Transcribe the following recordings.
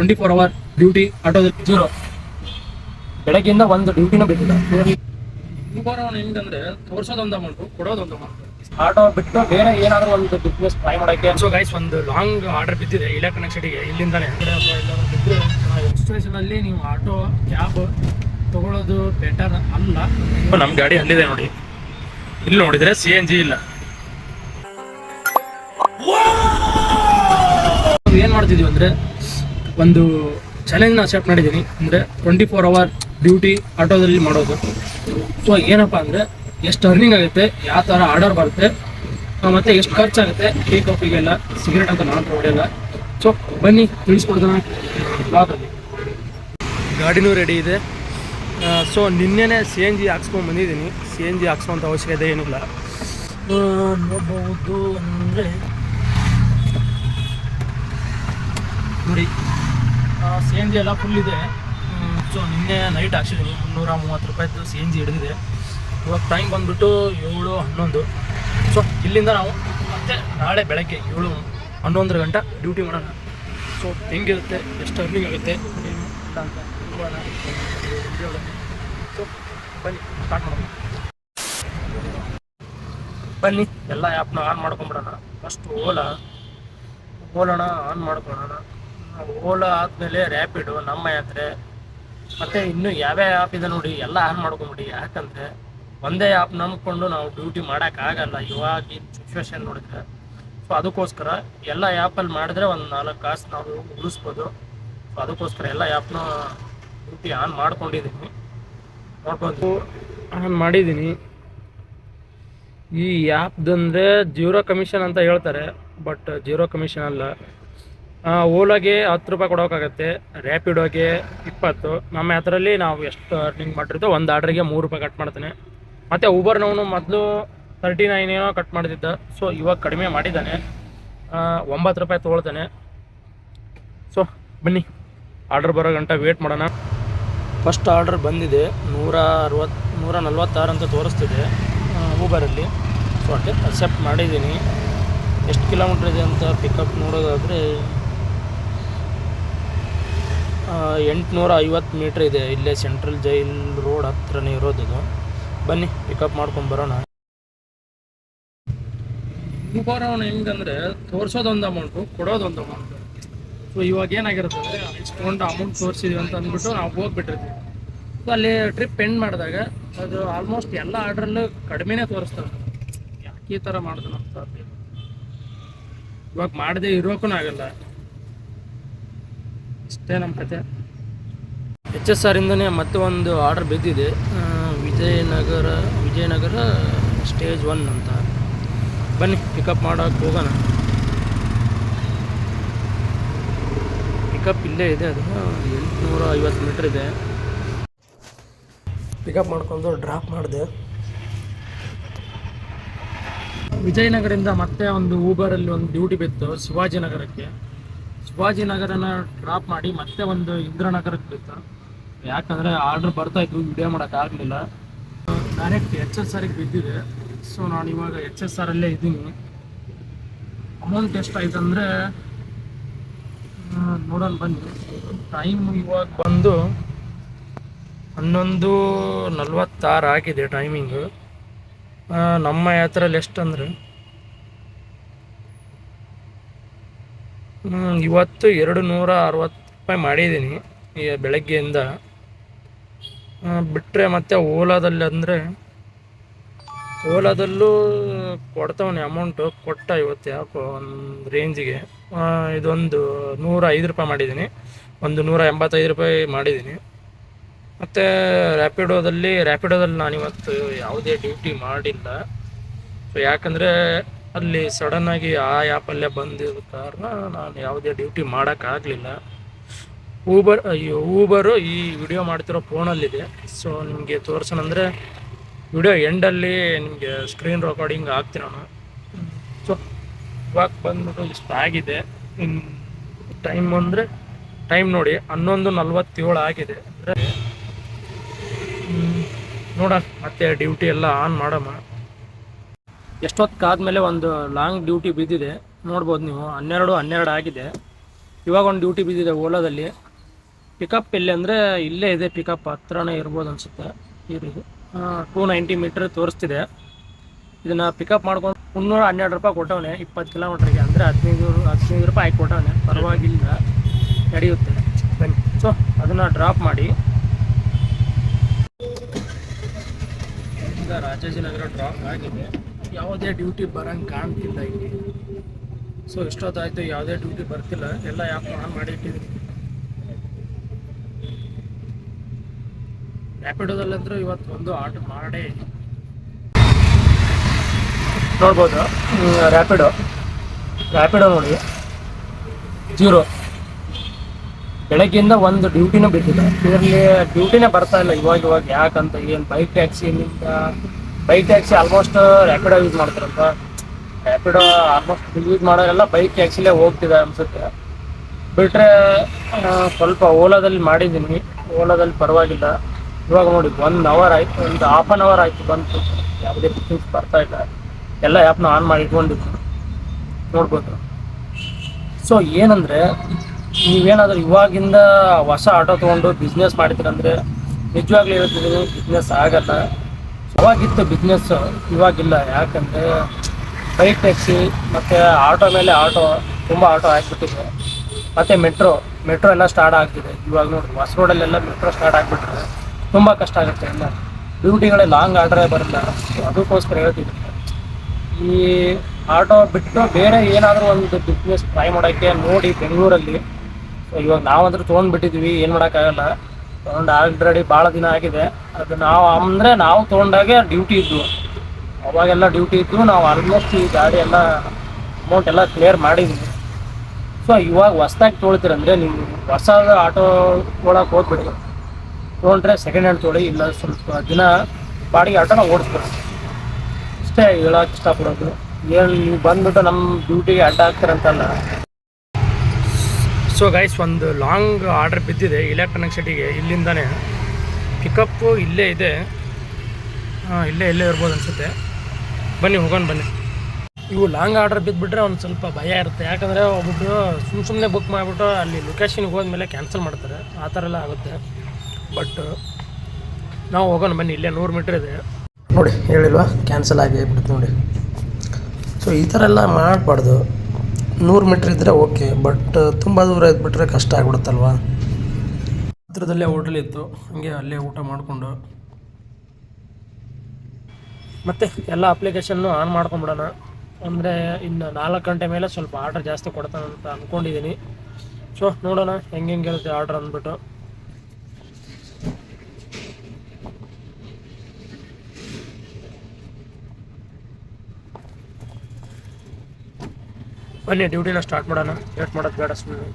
Twenty four hour duty ಆಟೋದಲ್ಲಿ zero ಬೆಳಗ್ಗೆಯಿಂದ ಒಂದು ಡ್ಯೂಟಿನ ಬಿಟ್ಟಿಲ್ಲ. ಅವನು ಹೆಂಗಂದ್ರೆ ತೋರ್ಸೋದೊಂದು ಅಮೌಂಟು ಕೊಡೋದೊಂದು ಅಮೌಂಟ್ ಆಟೋ ಬಿಟ್ಟು ಬೇರೆ ಏನಾದರೂ ಒಂದು ಬಿಸ್ನೆಸ್ ಟ್ರೈ ಮಾಡೋಕ್ಕೆ ಸೊ ಗೈಸ್ ಒಂದು ಲಾಂಗ್ ಆರ್ಡರ್ ಬಿದ್ದಿದೆ ಇಲೆಕ್ಟ್ರಾನಿಕ್ ಸಿಟಿಗೆ ಇಲ್ಲಿಂದಾನೆ. ಸಿಚುವೇಶನಲ್ಲಿ ನೀವು ಆಟೋ ಕ್ಯಾಬ್ ತಗೊಳ್ಳೋದು ಬೆಟರ್ ಅಲ್ಲ. ನಮ್ಮ ಗಾಡಿ ಅಲ್ಲಿದೆ ನೋಡಿ. ಇಲ್ಲಿ ನೋಡಿದ್ರೆ ಸಿ ಎನ್ ಜಿ ಇಲ್ಲ. ಏನ್ ಮಾಡ್ತಿದೀವಿ ಅಂದ್ರೆ ಒಂದು ಚಾಲೆಂಜ್ನ ಅಕ್ಸೆಪ್ಟ್ ಮಾಡಿದ್ದೀನಿ. ಅಂದ್ರೆ ಟ್ವೆಂಟಿ ಫೋರ್ ಅವರ್ ಡ್ಯೂಟಿ ಆಟೋದಲ್ಲಿ ಮಾಡೋದು. ಸೊ ಏನಪ್ಪ ಅಂದ್ರೆ ಎಷ್ಟು ಅರ್ನಿಂಗ್ ಆಗುತ್ತೆ ಯಾವ ತರ ಆರ್ಡರ್ ಬರುತ್ತೆ ಮತ್ತೆ ಎಷ್ಟು ಖರ್ಚಾಗುತ್ತೆ ಟೀ ಕಾಫಿಗೆಲ್ಲ ಸಿಗರೇಟ್ ಅಂತ ನಾನು ಹೊಡೆಯಲ್ಲ ಸೊ ಬನ್ನಿ ತಿಳಿಸ್ಕೊಡ್ತಾನೆ ಗಾಡಿನೂ ರೆಡಿ ಇದೆ. ಸೊ ನಿನ್ನೆನೆ ಸಿ ಎನ್ ಜಿ ಹಾಕ್ಸ್ಕೊಂಡು ಬಂದಿದ್ದೀನಿ. ಸಿ ಎನ್ ಜಿ ಹಾಕ್ಸೋಂಥ ಅವಶ್ಯಕತೆ ಏನಿಲ್ಲ. ಆ, ನೋಡ್ಬೋದು ಅಂದರೆ ನೋಡಿ. ಸಿ ಎನ್ ಜಿ ಎಲ್ಲ ಫುಲ್ ಇದೆ. ಸೊ ನಿನ್ನೆ ನೈಟ್ ಹಾಕ್ಸಿದ್ದೀನಿ ಮುನ್ನೂರ ಮೂವತ್ತು ರೂಪಾಯಿದು ಸಿ ಎನ್ ಜಿ ಹಿಡಿದಿದೆ. ಇವಾಗ ಟೈಮ್ ಬಂದ್ಬಿಟ್ಟು ಏಳು, ಹನ್ನೊಂದು. ಸೊ ಇಲ್ಲಿಂದ ನಾವು ಮತ್ತೆ ನಾಳೆ ಬೆಳಗ್ಗೆ ಏಳು, ಹನ್ನೊಂದರ ಗಂಟೆ ಡ್ಯೂಟಿ ಮಾಡೋಣ. ಸೊ ಹೆಂಗಿರುತ್ತೆ, ಎಷ್ಟು ಅರ್ನಿಂಗ್ ಆಗುತ್ತೆ, ಏನು ಇಲ್ಲ ಅಂತ. ಸೊ ಬನ್ನಿ ಸ್ಟಾರ್ಟ್ ಮಾಡೋಣ. ಬನ್ನಿ, ಎಲ್ಲ ಆ್ಯಪ್ನ ಆನ್ ಮಾಡ್ಕೊಂಬಿಡೋಣ ಫಸ್ಟ್ ಓಲಾ. ಓಲೋಣ ಆನ್ ಮಾಡ್ಕೊಳ್ಳೋಣ. ಓಲಾ ಆದ್ಮೇಲೆ ರ್ಯಾಪಿಡು ನಮ್ಮ ಯಾತ್ರೆ, ಮತ್ತೆ ಇನ್ನು ಯಾವ್ಯಾವ ಆ್ಯಪ್ ಇದೆ ನೋಡಿ, ಎಲ್ಲ ಆನ್ ಮಾಡ್ಕೊಂಬಿಡಿ. ಯಾಕಂದ್ರೆ ಒಂದೇ ಆ್ಯಪ್ ನಂಬ್ಕೊಂಡು ನಾವು ಡ್ಯೂಟಿ ಮಾಡೋಕ್ಕಾಗಲ್ಲ. ಇವಾಗಿನ ಸಿಚುವೇಶನ್ ನೋಡಿದ್ರೆ. ಸೊ ಅದಕ್ಕೋಸ್ಕರ ಎಲ್ಲ ಆ್ಯಪಲ್ಲಿ ಮಾಡಿದ್ರೆ ಒಂದು ನಾಲ್ಕು ಕಾಸು ನಾವು ಉಳಿಸ್ಬೋದು. ಸೊ ಅದಕ್ಕೋಸ್ಕರ ಎಲ್ಲ ಆ್ಯಪ್ನ ಡ್ಯೂಟಿ ಆನ್ ಮಾಡ್ಕೊಂಡಿದ್ದೀನಿ ನೋಡ್ಬೋದು ಆನ್ ಮಾಡಿದ್ದೀನಿ ಈ ಆ್ಯಪ್ದಂದರೆ ಜೀರೋ ಕಮಿಷನ್ ಅಂತ ಹೇಳ್ತಾರೆ ಬಟ್ ಜೀರೋ ಕಮಿಷನ್ ಅಲ್ಲ. ಓಲಾಗೆ ಹತ್ತು ರೂಪಾಯಿ ಕೊಡೋಕ್ಕಾಗತ್ತೆ ರ್ಯಾಪಿಡೋಗೆ ಇಪ್ಪತ್ತು. ನಮ್ಮ ಅದರಲ್ಲಿ ನಾವು ಎಷ್ಟು ಅರ್ನಿಂಗ್ ಮಾಡಿರ್ತೀವೋ ಒಂದು ಆರ್ಡ್ರಿಗೆ ಮೂರು ರೂಪಾಯಿ ಕಟ್ ಮಾಡ್ತಾನೆ. ಮತ್ತು ಊಬರ್ನವನು ಮೊದಲು ತರ್ಟಿ ನೈನ್ ಏನೋ ಕಟ್ ಮಾಡ್ತಿದ್ದ. ಸೊ ಇವಾಗ ಕಡಿಮೆ ಮಾಡಿದ್ದಾನೆ. ಒಂಬತ್ತು ರೂಪಾಯಿ ತೊಗೊಳ್ತಾನೆ. ಸೊ ಬನ್ನಿ. ಆರ್ಡ್ರ್ ಬರೋ ಗಂಟ ವೇಟ್ ಮಾಡೋಣ. ಫಸ್ಟ್ ಆರ್ಡ್ರ್ ಬಂದಿದೆ. ನೂರ ಅರವತ್ತು ನೂರ ನಲ್ವತ್ತಾರು ಅಂತ ತೋರಿಸ್ತಿದೆ ಊಬರಲ್ಲಿ ಸೊ ಅಕ್ಸೆಪ್ಟ್ ಮಾಡಿದ್ದೀನಿ. ಎಷ್ಟು ಕಿಲೋಮೀಟ್ರ್ ಇದೆ ಅಂತ ಪಿಕಪ್ ನೋಡೋದಾದರೆ ಎಂಟುನೂರ ಐವತ್ತು ಮೀಟ್ರ್ ಇದೆ. ಇಲ್ಲೇ ಸೆಂಟ್ರಲ್ ಜೈಲ್ ರೋಡ್ ಹತ್ರನೇ ಇರೋದು ಬನ್ನಿ ಪಿಕಪ್ ಮಾಡ್ಕೊಂಡು ಬರೋಣ. ಊಬರ್ ಅವನು ಹೆಂಗಂದ್ರೆ ತೋರಿಸೋದೊಂದು ಅಮೌಂಟು ಕೊಡೋದೊಂದು ಅಮೌಂಟು ಸೊ ಇವಾಗ ಏನಾಗಿರುತ್ತೆ ಅಂದರೆ ಇಷ್ಟೊಂದು ಅಮೌಂಟ್ ತೋರಿಸಿದ್ವಿ ಅಂತ ಅಂದ್ಬಿಟ್ಟು ನಾವು ಹೋಗ್ಬಿಟ್ಟಿರ್ತೀವಿ. ಸೊ ಅಲ್ಲಿ ಟ್ರಿಪ್ ಎಂಡ್ ಮಾಡಿದಾಗ ಅದು ಆಲ್ಮೋಸ್ಟ್ ಎಲ್ಲ ಆರ್ಡ್ರಲ್ಲೂ ಕಡಿಮೆನೇ ತೋರಿಸ್ತಾರೆ. ಯಾಕೆ ಈ ಥರ ಮಾಡ್ತಾರೆ ಇವಾಗ ಮಾಡದೆ ಇರೋಕ್ಕೂ ಆಗಲ್ಲ. ಇಷ್ಟೇ ನಮ್ಮ ಕತೆ. ಎಚ್ ಎಸ್ ಆರಿಂದನೇ ಮತ್ತೆ ಒಂದು ಆರ್ಡರ್ ಬಿದ್ದಿದೆ. ವಿಜಯನಗರ ವಿಜಯನಗರ ಸ್ಟೇಜ್ ಒನ್ ಅಂತ. ಬನ್ನಿ ಪಿಕಪ್ ಮಾಡೋಕೆ ಹೋಗೋಣ. ಪಿಕಪ್ ಇಲ್ಲೇ ಇದೆ ಅದು. ಎಂಟುನೂರ ಐವತ್ತು ಮೀಟ್ರ್ ಇದೆ. ಪಿಕಪ್ ಮಾಡ್ಕೊಂಡು ಡ್ರಾಪ್ ಮಾಡಿದೆ. ವಿಜಯನಗರದಿಂದ ಮತ್ತೆ ಒಂದು ಊಬರಲ್ಲಿ ಒಂದು ಡ್ಯೂಟಿ ಬಿತ್ತು, ಶಿವಾಜಿನಗರಕ್ಕೆ. ಶಿವಾಜಿನಗರನ ಡ್ರಾಪ್ ಮಾಡಿ ಮತ್ತೆ ಒಂದು ಇಂದ್ರನಗರಕ್ಕೆ ಬಿತ್ತು ಯಾಕಂದರೆ ಆರ್ಡ್ರ್ ಬರ್ತಾ ಇತ್ತು ವಿಡಿಯೋ ಮಾಡೋಕ್ಕಾಗಲಿಲ್ಲ ಡೈರೆಕ್ಟ್ ಎಚ್ ಎಸ್ ಆರಿಗೆ ಬಿದ್ದಿದೆ. ಸೊ ನಾನು ಇವಾಗ ಎಚ್ ಎಸ್ ಆರಲ್ಲೇ ಇದ್ದೀನಿ. ಅಮೌಂಟ್ ಎಷ್ಟಾಯ್ತು ಅಂದರೆ ನೋಡೋಣ ಬನ್ನಿ. ಟೈಮ್ ಇವಾಗ ಬಂದು ಹನ್ನೊಂದು ನಲ್ವತ್ತಾರು ಆಗಿದೆ ಟೈಮಿಂಗು ನಮ್ಮ ಯಾತ್ರೆಯಲ್ಲಿ ಎಷ್ಟಂದ್ರೆ ಇವತ್ತು ಎರಡು ನೂರ ಅರವತ್ತು ರೂಪಾಯಿ ಮಾಡಿದ್ದೀನಿ ಈ ಬೆಳಗ್ಗೆಯಿಂದ. ಬಿಟ್ಟರೆ ಮತ್ತೆ ಓಲಾದಲ್ಲಿ ಅಂದರೆ ಓಲಾದಲ್ಲೂ ಕೊಡ್ತಾವನೆ ಅಮೌಂಟು ಕೊಟ್ಟ ಇವತ್ತು ಯಾಕೋ ಒಂದು ರೇಂಜಿಗೆ ಇದೊಂದು ನೂರ ಐದು ರೂಪಾಯಿ ಮಾಡಿದ್ದೀನಿ. ಒಂದು ನೂರ ಎಂಬತ್ತೈದು ರೂಪಾಯಿ ಮಾಡಿದ್ದೀನಿ. ಮತ್ತು ರ್ಯಾಪಿಡೋದಲ್ಲಿ ರ್ಯಾಪಿಡೋದಲ್ಲಿ ನಾನು ಇವತ್ತು ಯಾವುದೇ ಡ್ಯೂಟಿ ಮಾಡಿಲ್ಲ. ಸೊ ಯಾಕಂದರೆ ಅಲ್ಲಿ ಸಡನ್ನಾಗಿ ಆ ಆ್ಯಪಲ್ಲೇ ಬಂದಿದ್ದ ಕಾರಣ ನಾನು ಯಾವುದೇ ಡ್ಯೂಟಿ ಮಾಡೋಕ್ಕಾಗಲಿಲ್ಲ ಊಬರ್ ಊಬರು ಈ ವಿಡಿಯೋ ಮಾಡ್ತಿರೋ ಫೋನಲ್ಲಿದೆ ಸೊ ನಿಮಗೆ ತೋರಿಸೋಣಂದರೆ ವಿಡಿಯೋ ಎಂಡಲ್ಲಿ ನಿಮಗೆ ಸ್ಕ್ರೀನ್ ರೆಕಾರ್ಡಿಂಗ್ ಹಾಕ್ತೀನಿ ನಾನು. ಸೊ ಇವಾಗ ಬಂದ್ಬಿಟ್ಟು ಇಷ್ಟು ಆಗಿದೆ. ಟೈಮ್ ಅಂದರೆ ಟೈಮ್ ನೋಡಿ, ಹನ್ನೊಂದು ನಲ್ವತ್ತೇಳು ಆಗಿದೆ. ಅಂದರೆ ನೋಡೋಣ, ಮತ್ತೆ ಡ್ಯೂಟಿ ಎಲ್ಲ ಆನ್ ಮಾಡಮ್ಮ. ಎಷ್ಟೊತ್ತಾದ್ಮೇಲೆ ಒಂದು ಲಾಂಗ್ ಡ್ಯೂಟಿ ಬಿದ್ದಿದೆ ನೋಡ್ಬೋದು ನೀವು ಹನ್ನೆರಡು ಹನ್ನೆರಡು ಆಗಿದೆ. ಇವಾಗ ಒಂದು ಡ್ಯೂಟಿ ಬಿದ್ದಿದೆ ಓಲಾದಲ್ಲಿ. ಪಿಕಪ್ ಎಲ್ಲಿ ಅಂದರೆ ಇಲ್ಲೇ ಇದೆ ಪಿಕಪ್ ಹತ್ರನೇ ಇರ್ಬೋದು ಅನಿಸುತ್ತೆ ಇದು ಟೂ ನೈಂಟಿ ಮೀಟ್ರ್ ತೋರಿಸ್ತಿದೆ. ಇದನ್ನು ಪಿಕಪ್ ಮಾಡ್ಕೊಂಡು ಮುನ್ನೂರ ಹನ್ನೆರಡು ರೂಪಾಯಿ ಕೊಟ್ಟವನೆ ಇಪ್ಪತ್ತು ಕಿಲೋಮೀಟ್ರಿಗೆ. ಅಂದರೆ ಹದಿನೈದು ಹದಿನೈದು ರೂಪಾಯಿ ಹಾಕಿ ಕೊಟ್ಟವನೆ. ಪರವಾಗಿಲ್ಲ ನಡೆಯುತ್ತೆ. ಬನ್ನಿ. ಸೊ ಅದನ್ನು ಡ್ರಾಪ್ ಮಾಡಿ. ರಾಜಾಜಿನಗರ ಡ್ರಾಪ್ ಆಗಿದೆ. ಯಾವುದೇ ಡ್ಯೂಟಿ ಬರಂಗೆ ಕಾಣ್ತಿಲ್ಲ ಇಲ್ಲಿ. ಸೊ ಎಷ್ಟೊತ್ತಾಯಿತು, ಯಾವುದೇ ಡ್ಯೂಟಿ ಬರ್ತಿಲ್ಲ. ಎಲ್ಲ ಯಾಕೆ ಆನ್ ಮಾಡಿ ಇಟ್ಟಿದ್ದೀನಿ ರ್ಯಾಪಿಡೋದಲ್ಲಂದ್ರೆ ಇವತ್ತು ಒಂದು ಆರ್ಡರ್ ಮಾಡೇ. ನೋಡ್ಬೋದು. ರ್ಯಾಪಿಡೋ ರ್ಯಾಪಿಡೋ ನೋಡಿ. ಜೀರೋ. ಬೆಳಗ್ಗೆಯಿಂದ ಒಂದು ಡ್ಯೂಟಿನೂ ಬಿಟ್ಟಿಲ್ಲ. ಇದರಲ್ಲಿ ಡ್ಯೂಟಿನೇ ಬರ್ತಾ ಇಲ್ಲ ಇವಾಗ ಇವಾಗ. ಯಾಕಂತ ಏನು bike ಟ್ಯಾಕ್ಸಿನಿಂದ bike taxi almost Rapido use ಮಾಡ್ತಾರಂತ. ರ್ಯಾಪಿಡೋ ಆಲ್ಮೋಸ್ಟ್ ಯೂಸ್ ಮಾಡೋರೆಲ್ಲ ಬೈಕ್ ಟ್ಯಾಕ್ಸಿಲೇ ಹೋಗ್ತಿದೆ ಅನ್ಸುತ್ತೆ. ಬಿಟ್ರೆ ಸ್ವಲ್ಪ ಓಲಾದಲ್ಲಿ ಮಾಡಿದ್ದೀನಿ. ಓಲಾದಲ್ಲಿ ಪರವಾಗಿಲ್ಲ. ಇವಾಗ ನೋಡಿ, ಒಂದು ಅವರ್ ಆಯ್ತು, ಒಂದು ಹಾಫ್ ಆನ್ ಅವರ್ ಆಯ್ತು ಬಂತು. ಯಾವುದೇ ಬುಕ್ಕಿಂಗ್ಸ್ ಬರ್ತಾ ಇಲ್ಲ. ಎಲ್ಲ ಆ್ಯಪ್ನ ಆನ್ ಮಾಡಿ ಇಟ್ಕೊಂಡಿದ್ದು ನೋಡ್ಬೋದು. ಸೊ ಏನಂದರೆ, ನೀವೇನಾದರೂ ಇವಾಗಿಂದ ಹೊಸ ಆಟೋ ತೊಗೊಂಡು ಬಿಸ್ನೆಸ್ ಮಾಡ್ತೀರಂದ್ರೆ, ನಿಜವಾಗ್ಲೂ ಹೇಳ್ತಿದ್ದೀನಿ ಬಿಸ್ನೆಸ್ ಆಗಲ್ಲ. ಅವಾಗಿತ್ತು ಬಿಸ್ನೆಸ್ ಇವಾಗಿಲ್ಲ. ಯಾಕಂದರೆ ಬೈಕ್ ಟ್ಯಾಕ್ಸಿ ಮತ್ತು ಆಟೋ ಮೇಲೆ ಆಟೋ, ತುಂಬ ಆಟೋ ಹಾಕ್ಬಿಟ್ಟಿದೆ ಮತ್ತು ಮೆಟ್ರೋ ಮೆಟ್ರೋ ಎಲ್ಲ ಸ್ಟಾರ್ಟ್ ಆಗ್ತಿದೆ. ಇವಾಗ ನೋಡಿ ಹೊಸ ರೋಡಲ್ಲೆಲ್ಲ ಮೆಟ್ರೋ ಸ್ಟಾರ್ಟ್ ಆಗ್ಬಿಟ್ಟಿದೆ. ತುಂಬ ಕಷ್ಟ ಆಗುತ್ತೆ ಎಲ್ಲ. ಡ್ಯೂಟಿಗಳೇ ಲಾಂಗ್ ಆರ್ಡ್ರೇ ಬರಲ್ಲ. ಅದಕ್ಕೋಸ್ಕರ ಹೇಳ್ತಿದ್ದೀನಿ. ಈ ಆಟೋ ಬಿಟ್ಟು ಬೇರೆ ಏನಾದರೂ ಒಂದು ಬಿಸ್ನೆಸ್ ಟ್ರೈ ಮಾಡೋಕ್ಕೆ ನೋಡಿ ಬೆಂಗಳೂರಲ್ಲಿ. ಇವಾಗ ನಾವಂದ್ರೆ ತೊಗೊಂಡ್ಬಿಟ್ಟಿದ್ವಿ. ಏನು ಮಾಡೋಕ್ಕಾಗಲ್ಲ. ತೊಗೊಂಡು ಆಲ್ರೆಡಿ ಭಾಳ ದಿನ ಆಗಿದೆ. ಅದು ನಾವು ಅಂದರೆ ನಾವು ತೊಗೊಂಡಾಗೆ ಡ್ಯೂಟಿ ಇದ್ವು ಅವಾಗೆಲ್ಲ ಡ್ಯೂಟಿ ಇದ್ದು ನಾವು ಆಲ್ಮೋಸ್ಟ್ ಈ ಗಾಡಿ ಎಲ್ಲ ಅಮೌಂಟ್ ಎಲ್ಲ ಕ್ಲಿಯರ್ ಮಾಡಿದ್ವಿ. ಸೊ ಇವಾಗ ಹೊಸ್ದಾಗಿ ತೊಗೊಳ್ತೀರಂದ್ರೆ ನೀವು ಹೊಸದ ಆಟೋ ತೊಗೊಳಕ್ಕೆ ಹೋಗ್ಬಿಡಿ. ತೊಗೊಂಡ್ರೆ ಸೆಕೆಂಡ್ ಹ್ಯಾಂಡ್ ತೊಳಿ ಇಲ್ಲ ಸ್ವಲ್ಪ ದಿನ ಬಾಡಿಗೆ ಆಟೋನ ಓಡಿಸ್ಬಿಡಿ ಅಷ್ಟೇ ಹೇಳಕ್ಕೆ ಇಷ್ಟಪಡೋದು. ಏನು ನೀವು ಬಂದ್ಬಿಟ್ಟು ನಮ್ಮ ಡ್ಯೂಟಿಗೆ ಅಡ್ಡ ಆಗ್ತಾರಂತಲ್ಲ ಸೊ ಗೈಸ್ ಒಂದು ಲಾಂಗ್ ಆರ್ಡರ್ ಬಿದ್ದಿದೆ ಇಲೆಕ್ಟ್ರಾನಿಕ್ ಸಿಟಿಗೆ ಇಲ್ಲಿಂದನೇ. ಪಿಕಪ್ಪು ಇಲ್ಲೇ ಇದೆ. ಹಾಂ, ಇಲ್ಲೇ ಇಲ್ಲೇ ಇರ್ಬೋದು ಅನಿಸುತ್ತೆ. ಬನ್ನಿ, ಹೋಗೋಣ, ಬನ್ನಿ. ಇವು ಲಾಂಗ್ ಆರ್ಡರ್ ಬಿದ್ದುಬಿಟ್ರೆ ಒಂದು ಸ್ವಲ್ಪ ಭಯ ಇರುತ್ತೆ. ಯಾಕಂದರೆ ಒಬ್ಬೊಬ್ಬರು ಸುಮ್ಮ ಸುಮ್ಮನೆ ಬುಕ್ ಮಾಡಿಬಿಟ್ಟು ಅಲ್ಲಿ ಲೊಕೇಶನ್ಗೆ ಹೋದ್ಮೇಲೆ ಕ್ಯಾನ್ಸಲ್ ಮಾಡ್ತಾರೆ. ಆ ಥರ ಎಲ್ಲ ಆಗುತ್ತೆ. ಬಟ್ ನಾವು ಹೋಗೋಣ, ಬನ್ನಿ. ಇಲ್ಲೇ ನೂರು ಮೀಟ್ರ್ ಇದೆ. ನೋಡಿ, ಹೇಳಿಲ್ವಾ? ಕ್ಯಾನ್ಸಲ್ ಆಗಿ ಬಿಡ್ತು ನೋಡಿ. ಸೊ ಈ ಥರ ಎಲ್ಲ ಮಾಡಬಾರ್ದು. ನೂರು ಮೀಟ್ರ್ ಇದ್ದರೆ ಓಕೆ ಬಟ್ ತುಂಬ ದೂರ ಇದ್ಬಿಟ್ರೆ ಕಷ್ಟ ಆಗ್ಬಿಡುತ್ತಲ್ವಾ? ಹತ್ರದಲ್ಲೇ ಹೋಟೆಲ್ ಇತ್ತು, ಹಂಗೆ ಅಲ್ಲೇ ಊಟ ಮಾಡಿಕೊಂಡು. ಮತ್ತು ಎಲ್ಲ ಅಪ್ಲಿಕೇಶನ್ನು ಆನ್ ಮಾಡ್ಕೊಂಬಿಡೋಣ ಅಂದರೆ ಇನ್ನು ನಾಲ್ಕು ಗಂಟೆ ಮೇಲೆ ಸ್ವಲ್ಪ ಆರ್ಡ್ರ್ ಜಾಸ್ತಿ ಕೊಡ್ತಾನಂತ ಅಂದ್ಕೊಂಡಿದ್ದೀನಿ ಸೊ ನೋಡೋಣ, ಹೆಂಗೆ ಹೆಂಗೆ ಇರುತ್ತೆ ಆರ್ಡ್ರ್ ಅಂದ್ಬಿಟ್ಟು. ಬನ್ನಿ ಡ್ಯೂಟಿನ ಸ್ಟಾರ್ಟ್ ಮಾಡೋಣ. ಲೇಟ್ ಮಾಡೋದು ಬೇಡ ಸುಮ್ಮನೆ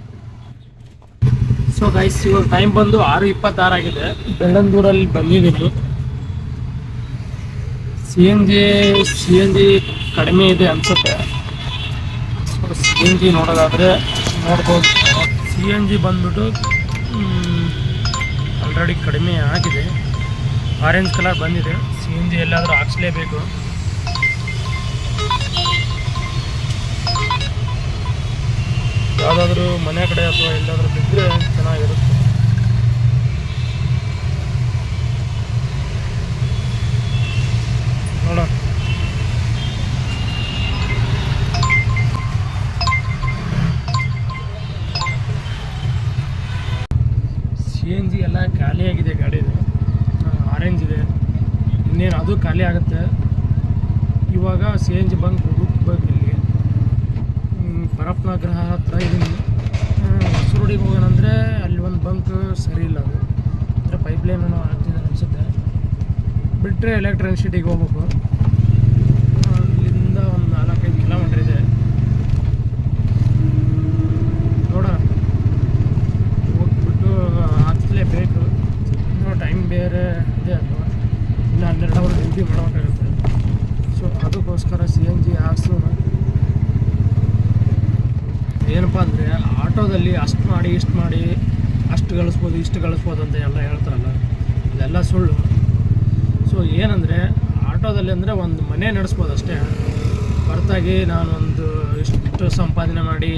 ಸೊ ಗೈಸ್ ಇವಾಗ ಟೈಮ್ ಬಂದು ಆರು ಇಪ್ಪತ್ತಾರು ಆಗಿದೆ. ಬೆಳ್ಳಂದೂರಲ್ಲಿ ಬಂದಿದ್ದೀನಿ. C N G C N G ಕಡಿಮೆ ಇದೆ ಅನಿಸುತ್ತೆ. ಸಿ ಎನ್ ಜಿ ನೋಡೋದಾದರೆ ನೋಡ್ಬೋದು. ಸಿ ಎನ್ ಜಿ ಬಂದ್ಬಿಟ್ಟು ಆಲ್ರೆಡಿ ಕಡಿಮೆ ಆಗಿದೆ. ಆರೆಂಜ್ ಕಲರ್ ಬಂದಿದೆ. ಸಿ ಎನ್ ಜಿ ಎಲ್ಲಾದರೂ ಹಾಕ್ಸ್ಲೇಬೇಕು. ಯಾವುದಾದ್ರೂ ಮನೆ ಕಡೆ ಅಥವಾ ಎಲ್ಲಾದರೂ ಬಿದ್ದರೆ ಚೆನ್ನಾಗಿರುತ್ತೆ ನೋಡೋಣ ಸಿ ಎನ್ ಜಿ ಎಲ್ಲ ಖಾಲಿಯಾಗಿದೆ ಗಾಡಿದು ಆರೆಂಜ್ ಇದೆ ಇನ್ನೇನು ಅದು ಖಾಲಿ ಆಗುತ್ತೆ ಇವಾಗ ಸಿ ಎನ್ ಜಿ ಬಂಕ್ ಹುಡುಕ್ಬೇಕು ಇಲ್ಲಿ ಹ್ಮ್, ಪರಪ್ಪನಗ್ರಹ ಹತ್ರ ಇದೀನಿ ಹೊಸರೋಡಿಗೆ ಹೋಗೋಣ ಅಂದರೆ ಅಲ್ಲಿ ಒಂದು ಬಂಕ್ ಸರಿ ಇಲ್ಲ ಅದು ಅಂದರೆ ಪೈಪ್ಲೈನೂ ಆಗ್ತಿದೆ ಅನಿಸುತ್ತೆ ಬಿಟ್ಟರೆ ಎಲೆಕ್ಟ್ರಾನಿಕ್ ಸಿಟಿಗೆ ಹೋಗ್ಬೇಕು. ಅಲ್ಲಿಂದ ಒಂದು ನಾಲ್ಕೈದು ಕಿಲೋಮೀಟ್ರ್ ಇದೆ. ನೋಡೋಣ. ಹೋಗ್ಬಿಟ್ಟು ಹತ್ತಲೇಬೇಕು ಇನ್ನೂ ಟೈಮ್ ಬೇರೆ ಇದೆ ಅಲ್ವಾ? ಇನ್ನು ಹನ್ನೆರಡು ಅವರ್ ಡ್ಯೂಟಿ ಮಾಡಬೇಕಾಗುತ್ತೆ. ಸೊ ಅದಕ್ಕೋಸ್ಕರ ಸಿ ಎನ್ ಜಿ ಹಾಕ್ಸೋಣ. ಏನಪ್ಪ ಅಂದರೆ, ಆಟೋದಲ್ಲಿ ಅಷ್ಟು ಮಾಡಿ, ಇಷ್ಟು ಮಾಡಿ, ಅಷ್ಟು ಗಳಿಸ್ಬೋದು, ಇಷ್ಟು ಗಳಿಸ್ಬೋದು ಅಂತ ಎಲ್ಲ ಹೇಳ್ತಾರಲ್ಲ. ಇದೆಲ್ಲ ಸುಳ್ಳು. ಸೊ ಏನಂದರೆ, ಆಟೋದಲ್ಲಿ ಅಂದರೆ ಒಂದು ಮನೆ ನಡೆಸ್ಬೋದು ಅಷ್ಟೇ. ಹೊರತಾಗಿ ನಾನೊಂದು ಇಷ್ಟು ಸಂಪಾದನೆ ಮಾಡಿ,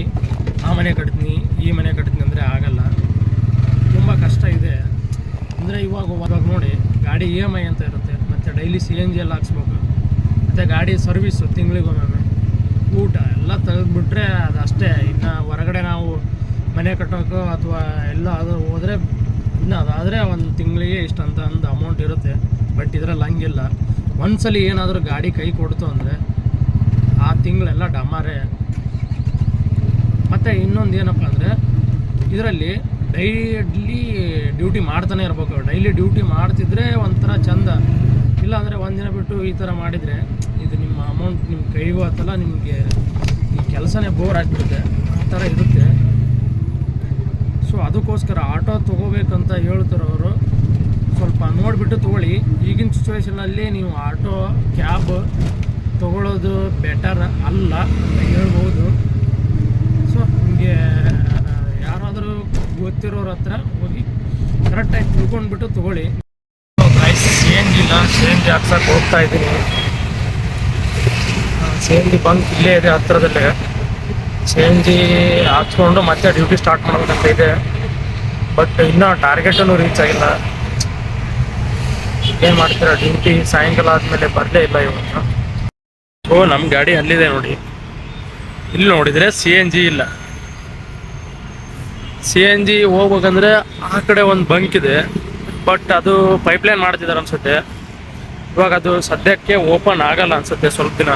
ಆ ಮನೆ ಕಟ್ತೀನಿ ಈ ಮನೆ ಕಟ್ತೀನಿ ಅಂದರೆ ಆಗಲ್ಲ. ತುಂಬ ಕಷ್ಟ ಇದೆ. ಅಂದರೆ ಇವಾಗ ಇವಾಗ ನೋಡಿ, ಗಾಡಿ ಇ ಎಂ ಐ ಅಂತ ಇರುತ್ತೆ. ಮತ್ತು ಡೈಲಿ ಸಿ ಎನ್ ಜಿ ಎಲ್ಲ ಹಾಕ್ಸ್ಬೇಕು. ಮತ್ತು ಗಾಡಿ ಸರ್ವಿಸು ತಿಂಗಳಿಗೊಮ್ಮೆ ಊಟ ಎಲ್ಲ ತೆಗೆದುಬಿಟ್ರೆ ಅದು ಅಷ್ಟೇ. ಇನ್ನು ಹೊರಗಡೆ ನಾವು ಮನೆ ಕಟ್ಟೋಕ್ಕೋ ಅಥವಾ ಎಲ್ಲ ಅದು ಹೋದರೆ ಇನ್ನು ಅದಾದರೆ ಒಂದು ತಿಂಗಳಿಗೆ ಇಷ್ಟಂತ ಒಂದು ಅಮೌಂಟ್ ಇರುತ್ತೆ. ಬಟ್ ಇದರಲ್ಲಿ ಹಂಗಿಲ್ಲ. ಒಂದ್ಸಲಿ ಏನಾದರೂ ಗಾಡಿ ಕೈ ಕೊಡ್ತು ಅಂದರೆ ಆ ತಿಂಗಳೆಲ್ಲ ಡಮಾರೆ. ಮತ್ತು ಇನ್ನೊಂದು ಏನಪ್ಪ ಅಂದರೆ ಇದರಲ್ಲಿ ಡೈಲಿ ಡ್ಯೂಟಿ ಮಾಡ್ತಾನೆ ಇರಬೇಕು. ಡೈಲಿ ಡ್ಯೂಟಿ ಮಾಡ್ತಿದ್ರೆ ಒಂಥರ ಚಂದ. ಇಲ್ಲಾಂದರೆ ಒಂದಿನ ಬಿಟ್ಟು ಈ ಥರ ಮಾಡಿದರೆ ಇದು ನಿಮ್ಮ ಅಮೌಂಟ್ ನಿಮ್ಮ ಕೈಗೂ ಆತಲ್ಲ, ನಿಮಗೆ ಈ ಕೆಲಸನೇ ಬೋರ್ ಆಗಿಬಿಡುತ್ತೆ. ಆ ಥರ ಇರುತ್ತೆ. ಸೊ ಅದಕ್ಕೋಸ್ಕರ ಆಟೋ ತೊಗೋಬೇಕಂತ ಹೇಳ್ತಿರೋರು ಸ್ವಲ್ಪ ನೋಡಿಬಿಟ್ಟು ತೊಗೊಳ್ಳಿ. ಈಗಿನ ಸಿಚುವೇಷನಲ್ಲಿ ನೀವು ಆಟೋ ಕ್ಯಾಬ್ ತೊಗೊಳ್ಳೋದು ಬೆಟರ್ ಅಲ್ಲ ಅಂತ ಹೇಳ್ಬೋದು. ಸೊ ನಿಮಗೆ ಯಾರಾದರೂ ಗೊತ್ತಿರೋರ ಹತ್ರ ಹೋಗಿ ಕರೆಕ್ಟಾಗಿ ತಿಳ್ಕೊಂಡ್ಬಿಟ್ಟು ತೊಗೊಳ್ಳಿ. ಪ್ರೈಸ್ ಚೇಂಜ್ ಇಲ್ಲ ಚೇಂಜ್ ಹಾಕ್ಸಕ್ಕೆ ಹೋಗ್ತಾ ಇದ್ದೀನಿ ಚೇಂಜ್ ಬಂದು ಇಲ್ಲೇ ಇದೆ ಹತ್ರದಲ್ಲೇ. ಚೇಂಜ್ ಹಾಕ್ಸ್ಕೊಂಡು ಮತ್ತೆ ಡ್ಯೂಟಿ ಸ್ಟಾರ್ಟ್ ಮಾಡಬೇಕಂತ ಇದೆ. ಬಟ್ ಇನ್ನೂ ಟಾರ್ಗೆಟನ್ನು ರೀಚ್ ಆಗಿಲ್ಲ. ಏನು ಮಾಡ್ತೀರಾ? ಡ್ಯೂಟಿ ಸಾಯಂಕಾಲ ಆದ್ಮೇಲೆ ಬರಲೇ ಇಲ್ಲ ಇವತ್ತು. ಓ ನಮ್ಮ ಗಾಡಿ ಅಲ್ಲಿದೆ ನೋಡಿ. ಇಲ್ಲಿ ನೋಡಿದ್ರೆ ಸಿ ಎನ್ ಜಿ ಇಲ್ಲ. ಸಿ ಎನ್ ಜಿ ಹೋಗ್ಬೇಕಂದ್ರೆ ಆ ಕಡೆ ಒಂದು ಬಂಕ್ ಇದೆ. ಬಟ್ ಅದು ಪೈಪ್ ಲೈನ್ ಮಾಡ್ತಿದ್ದಾರೆ ಅನ್ಸುತ್ತೆ. ಇವಾಗ ಅದು ಸದ್ಯಕ್ಕೆ ಓಪನ್ ಆಗಲ್ಲ ಅನ್ಸುತ್ತೆ ಸ್ವಲ್ಪ ದಿನ.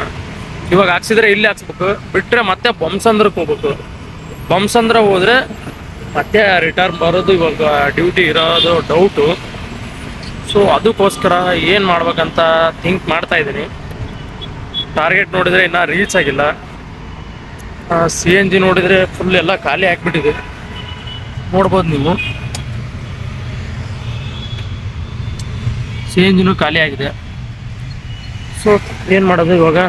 ಇವಾಗ ಹಾಕ್ಸಿದ್ರೆ ಇಲ್ಲಿ ಹಾಕ್ಸ್ಬೇಕು. ಬಿಟ್ರೆ ಮತ್ತೆ ಬೊಮ್ಸಂದ್ರಕ್ಕೆ ಹೋಗ್ಬೇಕು. ಬೊಮ್ಸಂದ್ರ ಹೋದ್ರೆ ಮತ್ತೆ ರಿಟರ್ನ್ ಬರೋದು ಇವಾಗ ಡ್ಯೂಟಿ ಇರೋದು ಡೌಟು ಸೊ ಅದಕ್ಕೋಸ್ಕರ ಏನು ಮಾಡ್ಬೇಕಂತ ಥಿಂಕ್ ಮಾಡ್ತಾ ಇದ್ದೀನಿ. ಟಾರ್ಗೆಟ್ ನೋಡಿದರೆ ಇನ್ನೂ ರೀಚ್ ಆಗಿಲ್ಲ. ಸಿ ಎನ್ ಜಿ ನೋಡಿದರೆ ಫುಲ್ ಎಲ್ಲ ಖಾಲಿ ಆಗಿಬಿಟ್ಟಿದೆ. ನೋಡ್ಬೋದು ನೀವು. ಸಿ ಎನ್ ಜಿನೂ ಖಾಲಿ ಆಗಿದೆ. ಸೊ ಏನು ಮಾಡೋದು ಇವಾಗ?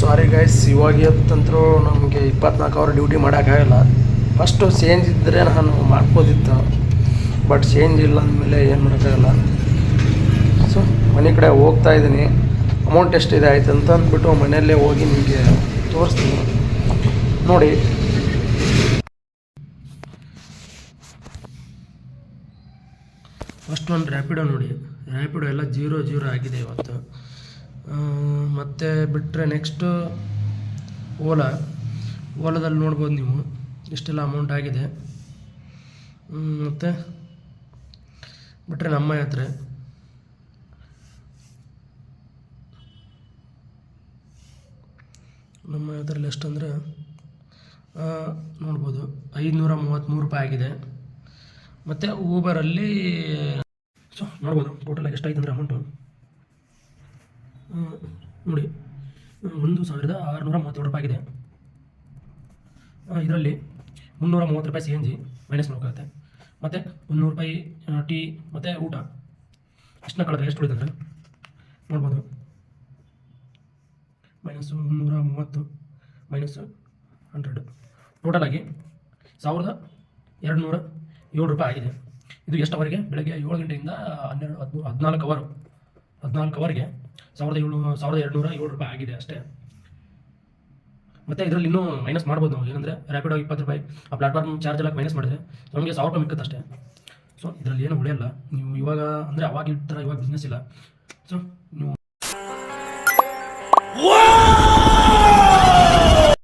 ಸಾರಿ ಗೈಸ್ ಇವಾಗ ಇವತ್ತಂತರೂ ನಮಗೆ ಇಪ್ಪತ್ನಾಲ್ಕು ಅವರ್ ಡ್ಯೂಟಿ ಮಾಡೋಕ್ಕಾಗಲ್ಲ. ಫಸ್ಟು ಚೇಂಜ್ ಇದ್ದರೆ ನಾನು ಮಾಡ್ಬೋದಿತ್ತು. ಬಟ್ ಚೇಂಜ್ ಇಲ್ಲ ಅಂದಮೇಲೆ ಏನು ಮಾಡೋಕ್ಕಾಗಲ್ಲ. ಸೊ ಮನೆ ಕಡೆ ಹೋಗ್ತಾ ಇದ್ದೀನಿ. ಅಮೌಂಟ್ ಎಷ್ಟಿದೆ ಆಯ್ತು ಅಂತ ಅಂದ್ಬಿಟ್ಟು ಮನೆಯಲ್ಲೇ ಹೋಗಿ ನಿಮಗೆ ತೋರಿಸ್ತೀನಿ. ನೋಡಿ. ಫಸ್ಟ್ ಒಂದು ರ್ಯಾಪಿಡೋ ನೋಡಿ. ರ್ಯಾಪಿಡೋ ಎಲ್ಲ ಜೀರೋ ಜೀರೋ ಆಗಿದೆ ಇವತ್ತು. ಮತ್ತು ಬಿಟ್ಟರೆ ನೆಕ್ಸ್ಟು ಓಲಾ ಓಲಾದಲ್ಲಿ ನೋಡ್ಬೋದು ನೀವು. ಇಷ್ಟೆಲ್ಲ ಅಮೌಂಟ್ ಆಗಿದೆ. ಮತ್ತೆ? ಬಿಟ್ಟರೆ ನಮ್ಮ ಯಾತ್ರೆ. ನಮ್ಮ ಯಾತ್ರೆಯಲ್ಲಿ ಎಷ್ಟಂದರೆ ನೋಡ್ಬೋದು ಐದುನೂರ ಮೂವತ್ತ್ಮೂರು ರೂಪಾಯಿ ಆಗಿದೆ. ಮತ್ತು ಊಬರಲ್ಲಿ ಸೊ, ನೋಡ್ಬೋದು ಟೋಟಲ್ ಎಷ್ಟಾಯ್ತು ಅಂದರೆ ಅಮೌಂಟು ನೋಡಿ, ಒಂದು ಸಾವಿರದ ಆರುನೂರ ಮೂವತ್ತೇಳು ರೂಪಾಯಿ ಆಗಿದೆ. ಇದರಲ್ಲಿ ಮುನ್ನೂರ ಮೂವತ್ತು ರೂಪಾಯಿ ಸಿ ಎನ್ ಜಿ ಮೈನಸ್ ಮಾಡ್ಬೇಕಾಗುತ್ತೆ ಮತ್ತು ಮುನ್ನೂರು ರೂಪಾಯಿ ಟೀ, ಮತ್ತು ಊಟ. ಅಷ್ಟನ್ನ ಕಳೆದ್ರೆ, ಎಷ್ಟು ಉಳಿತಂದ್ರೆ? ನೋಡ್ಬೋದು. ಮೈನಸ್ಸು ಮುನ್ನೂರ ಮೂವತ್ತು ಮೈನಸ್ ಹಂಡ್ರೆಡ್. ಟೋಟಲಾಗಿ ಸಾವಿರದ ಎರಡು ನೂರ ಏಳು ರೂಪಾಯಿ ಆಗಿದೆ. ಇದು ಎಷ್ಟು ಅವರಿಗೆ ಬೆಳಗ್ಗೆ ಏಳು ಗಂಟೆಯಿಂದ ಹನ್ನೆರಡು ಹದಿನಾಲ್ಕು ಅವರು ಹದಿನಾಲ್ಕು ಅವರಿಗೆ ಸಾವಿರದ ಏಳು, ಸಾವಿರದ ಎರಡು ನೂರ ಏಳು ರೂಪಾಯಿ ಆಗಿದೆ ಅಷ್ಟೇ. ಮತ್ತು ಇದರಲ್ಲಿ ಇನ್ನೂ ಮೈನಸ್ ಮಾಡ್ಬೋದು ನಾವು. ಏನಂದರೆ ಆಗಿ ಇಪ್ಪತ್ತು ರೂಪಾಯಿ ಆ ಪ್ಲಾಟ್ಫಾರ್ಮ್ ಚಾರ್ಜ್ ಎಲ್ಲ ಮೈನಸ್ ಮಾಡಿದ್ರೆ ನಮಗೆ ಸಾವಿರ ರೂಪಾಯಿ ಅಷ್ಟೇ ಸೊ ಇದರಲ್ಲಿ ಏನು ಉಳಿಯಲ್ಲ ನೀವು ಇವಾಗ ಅಂದರೆ ಅವಾಗ ಥರ ಇವಾಗ ಬಿಸ್ನೆಸ್ ಇಲ್ಲ. ಸೊ ನೀವು